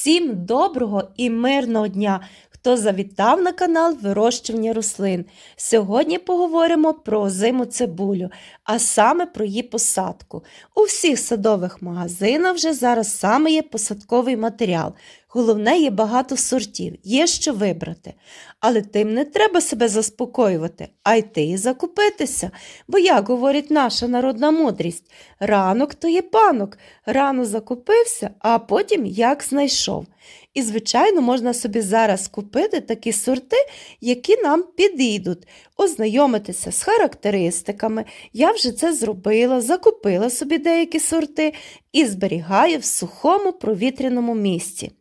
Всім доброго і мирного дня! Хто завітав на канал вирощування рослин. Сьогодні поговоримо про озиму цибулю, а саме про її посадку. У всіх садових магазинах вже зараз саме є посадковий матеріал. Головне, є багато сортів, є що вибрати. Але тим не треба себе заспокоювати, а йти і закупитися. Бо, як говорить наша народна мудрість, ранок то є панок, рано закупився, а потім як знайшов. І, звичайно, можна собі зараз купити такі сорти, які нам підійдуть, ознайомитися з характеристиками. Я вже це зробила, закупила собі деякі сорти і зберігаю в сухому провітряному місці.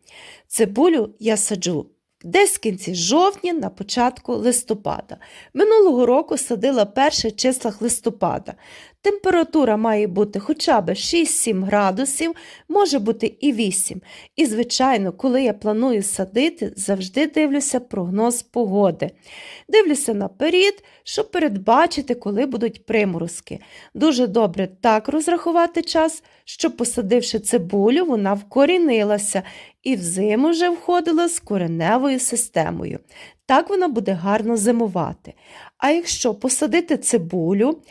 Цибулю я саджу десь в кінці жовтня, на початку листопада. Минулого року садила перших числах листопада. Температура має бути хоча б 6-7 градусів, може бути і 8. І, звичайно, коли я планую садити, завжди дивлюся прогноз погоди. Дивлюся наперед, щоб передбачити, коли будуть приморозки. Дуже добре так розрахувати час, щоб, посадивши цибулю, вона вкорінилася і в зиму вже входила з кореневою системою. Так вона буде гарно зимувати. А якщо посадити цибулю,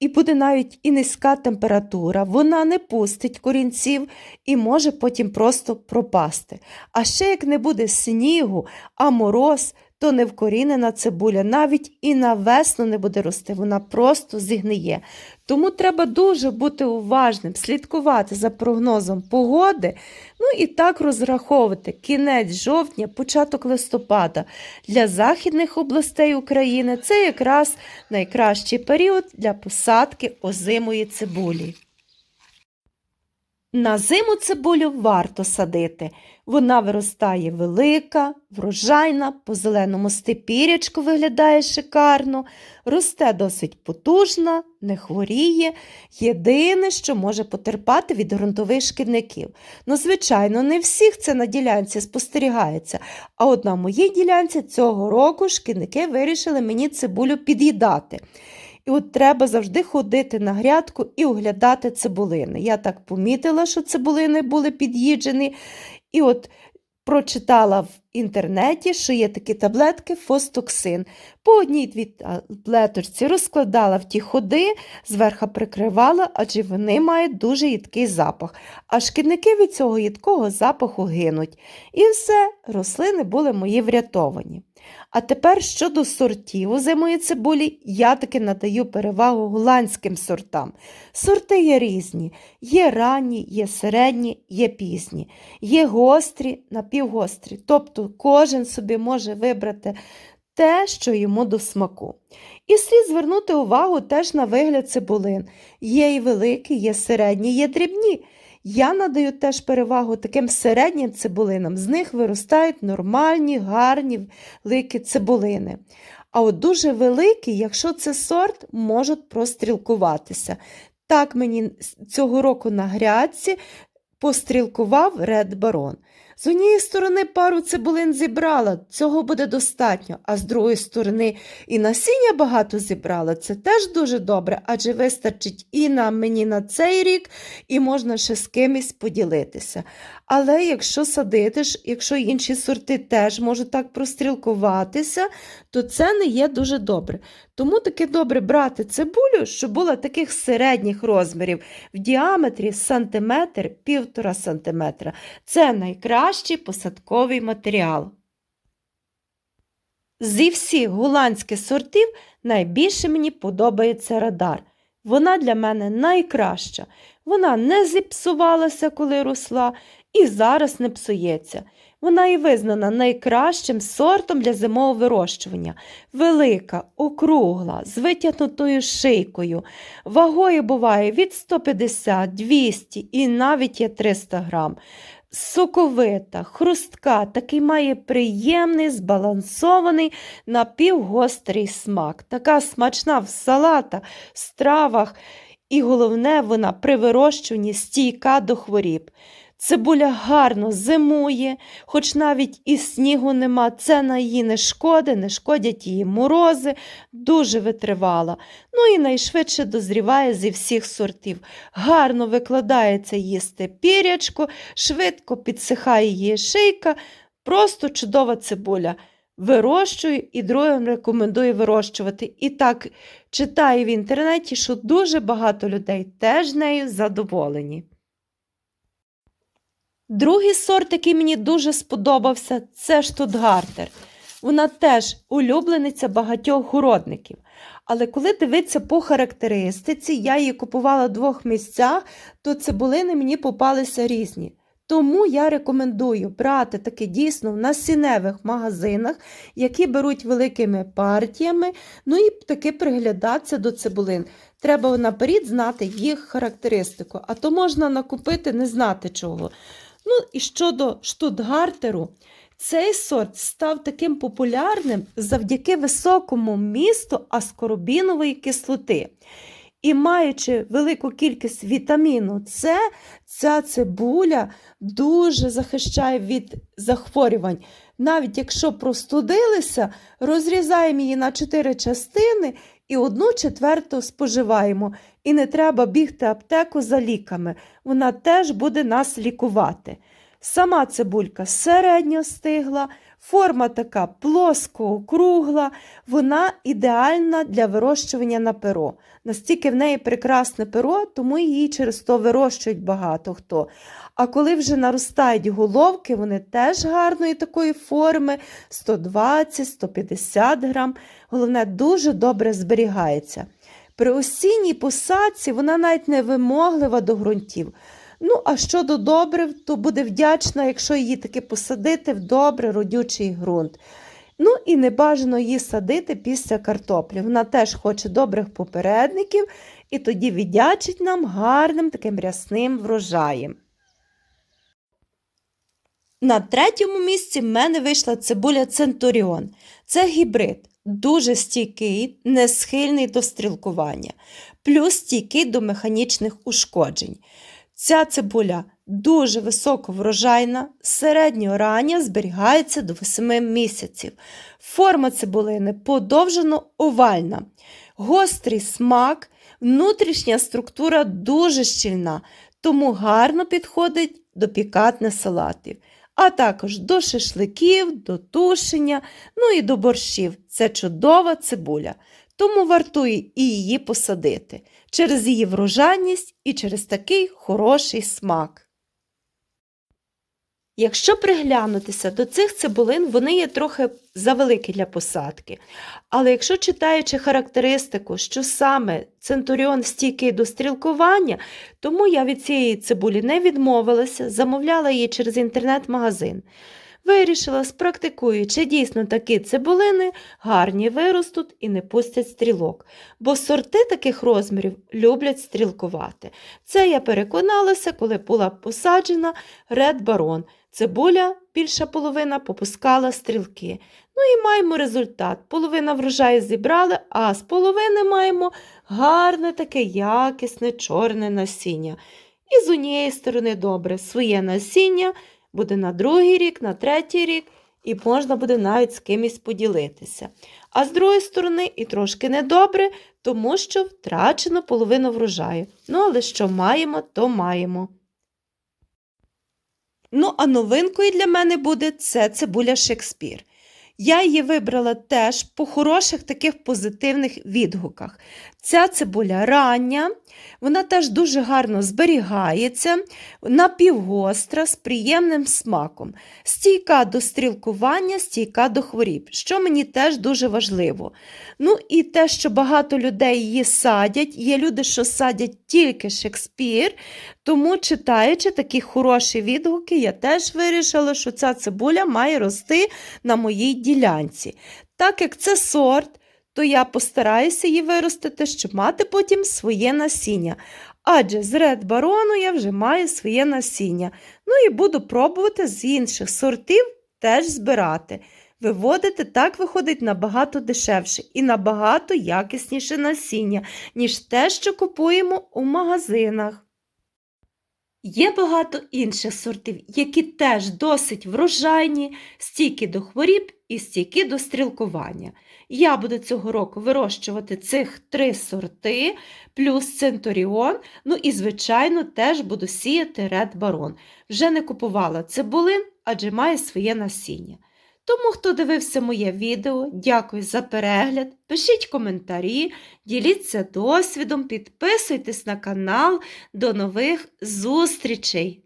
і буде навіть і низька температура, вона не пустить корінців і може потім просто пропасти. А ще як не буде снігу, а мороз, то невкорінена цибуля навіть і на весну не буде рости, вона просто зігниє. Тому треба дуже бути уважним, слідкувати за прогнозом погоди, ну і так розраховувати кінець жовтня, початок листопада. Для західних областей України це якраз найкращий період для посадки озимої цибулі. На зиму цибулю варто садити. Вона виростає велика, врожайна, по зеленому степірячку виглядає шикарно, росте досить потужна, не хворіє. Єдине, що може потерпати від ґрунтових шкідників. Ну, звичайно, не всіх це на ділянці спостерігається. А от на моїй ділянці цього року шкідники вирішили мені цибулю під'їдати. І от треба завжди ходити на грядку і оглядати цибулини. Я так помітила, що цибулини були під'їджені. І от прочитала в інтернеті, що є такі таблетки фостоксин. По одній дві таблеточці розкладала в ті ходи, зверху прикривала, адже вони мають дуже їдкий запах. А шкідники від цього їдкого запаху гинуть. І все, рослини були мої врятовані. А тепер щодо сортів озимої цибулі, я таки надаю перевагу голландським сортам. Сорти є різні, є ранні, є середні, є пізні, є гострі, напівгострі. Тобто кожен собі може вибрати те, що йому до смаку. І слід звернути увагу теж на вигляд цибулин. Є і великі, є середні, є дрібні. Я надаю теж перевагу таким середнім цибулинам. З них виростають нормальні, гарні великі цибулини. А от дуже великі, якщо це сорт, можуть прострілкуватися. Так мені цього року на грядці пострілкував Ред Барон. З однієї сторони пару цибулин зібрала, цього буде достатньо, а з другої сторони і насіння багато зібрала. Це теж дуже добре, адже вистачить і на мені на цей рік, і можна ще з кимось поділитися. Але якщо садити, якщо інші сорти теж можуть так прострілкуватися, то це не є дуже добре. Тому таки добре брати цибулю, щоб була таких середніх розмірів в діаметрі сантиметр, півтора сантиметра. Це найкращий посадковий матеріал. Зі всіх голландських сортів найбільше мені подобається радар. Вона для мене найкраща. Вона не зіпсувалася, коли росла, і зараз не псується. Вона і визнана найкращим сортом для зимового вирощування. Велика, округла, з витягнутою шийкою. Вагою буває від 150, 200 і навіть є 300 грам. Соковита, хрустка, такий має приємний, збалансований, напівгострий смак. Така смачна в салатах, стравах. І головне, вона при вирощуванні стійка до хворіб. Цибуля гарно зимує, хоч навіть і снігу нема, це на її не шкоди, не шкодять її морози, дуже витривала. Ну і найшвидше дозріває зі всіх сортів. Гарно викладається їсти пірячко, швидко підсихає її шийка, просто чудова цибуля. Вирощую і другим рекомендую вирощувати. І так читаю в інтернеті, що дуже багато людей теж нею задоволені. Другий сорт, який мені дуже сподобався, це штутгартер. Вона теж улюблениця багатьох городників. Але коли дивитися по характеристиці, я її купувала в двох місцях, то цибулини мені попалися різні. Тому я рекомендую брати таке дійсно в насінневих магазинах, які беруть великими партіями, ну і таки приглядатися до цибулин. Треба наперед знати їх характеристику, а то можна накупити, не знати чого. Ну і щодо штутгартеру, цей сорт став таким популярним завдяки високому місту аскорбінової кислоти. І маючи велику кількість вітаміну С, ця цибуля дуже захищає від захворювань. Навіть якщо простудилися, розрізаємо її на 4 частини і одну четверту споживаємо. І не треба бігти аптеку за ліками. Вона теж буде нас лікувати. Сама цибулька середньо стигла, форма така плоско-округла, вона ідеальна для вирощування на перо. Настільки в неї прекрасне перо, тому її через то вирощують багато хто. А коли вже наростають головки, вони теж гарної такої форми 120-150 грам. Головне, дуже добре зберігається. При осінній посадці вона навіть не вимоглива до ґрунтів. Ну, а щодо добрив, то буде вдячна, якщо її таки посадити в добре родючий ґрунт. Ну і не бажано її садити після картоплі. Вона теж хоче добрих попередників і тоді віддячить нам гарним таким рясним врожаєм. На третьому місці в мене вийшла цибуля Центуріон. Це гібрид, дуже стійкий, не схильний до стрілкування, плюс стійкий до механічних ушкоджень. Ця цибуля дуже високоврожайна, середньо рання зберігається до 8 місяців. Форма цибулини подовжено овальна, гострий смак, внутрішня структура дуже щільна, тому гарно підходить до пікатних салатів, а також до шашликів, до тушення, ну і до борщів. Це чудова цибуля тому вартує і її посадити через її врожайність і через такий хороший смак. Якщо приглянутися до цих цибулин, вони є трохи завеликі для посадки. Але якщо читаючи характеристику, що саме центуріон стійкий до стрілкування, тому я від цієї цибулі не відмовилася, замовляла її через інтернет-магазин. Вирішила, спрактикую, чи дійсно такі цибулини гарні виростуть і не пустять стрілок, бо сорти таких розмірів люблять стрілкувати. Це я переконалася, коли була посаджена Ред Барон. Цибуля, більша половина, попускала стрілки. Ну і маємо результат. Половина врожаю зібрали, а з половини маємо гарне таке якісне чорне насіння. І з однієї сторони добре своє насіння буде на другий рік, на третій рік, і можна буде навіть з кимось поділитися. А з другої сторони, і трошки недобре, тому що втрачено половину врожаю. Ну, але що маємо, то маємо. Ну, а новинкою для мене буде це цибуля Шекспір. Я її вибрала теж по хороших таких позитивних відгуках. Ця цибуля рання, вона теж дуже гарно зберігається, напівгостра, з приємним смаком, стійка до стрілкування, стійка до хворіб, що мені теж дуже важливо. Ну і те, що багато людей її садять, є люди, що садять тільки Шекспір, тому, читаючи такі хороші відгуки, я теж вирішила, що ця цибуля має рости на моїй ділянці. Так як це сорт, то я постараюся її виростити, щоб мати потім своє насіння. Адже з ред барону я вже маю своє насіння. Ну і буду пробувати з інших сортів теж збирати. Виводити так виходить набагато дешевше і набагато якісніше насіння, ніж те, що купуємо у магазинах. Є багато інших сортів, які теж досить врожайні, стійкі до хворіб і стійкі до стрілкування. Я буду цього року вирощувати цих три сорти, плюс Центуріон, ну і, звичайно, теж буду сіяти Ред Барон. Вже не купувала цибулин, адже має своє насіння. Тому, хто дивився моє відео, дякую за перегляд, пишіть коментарі, діліться досвідом, підписуйтесь на канал. До нових зустрічей!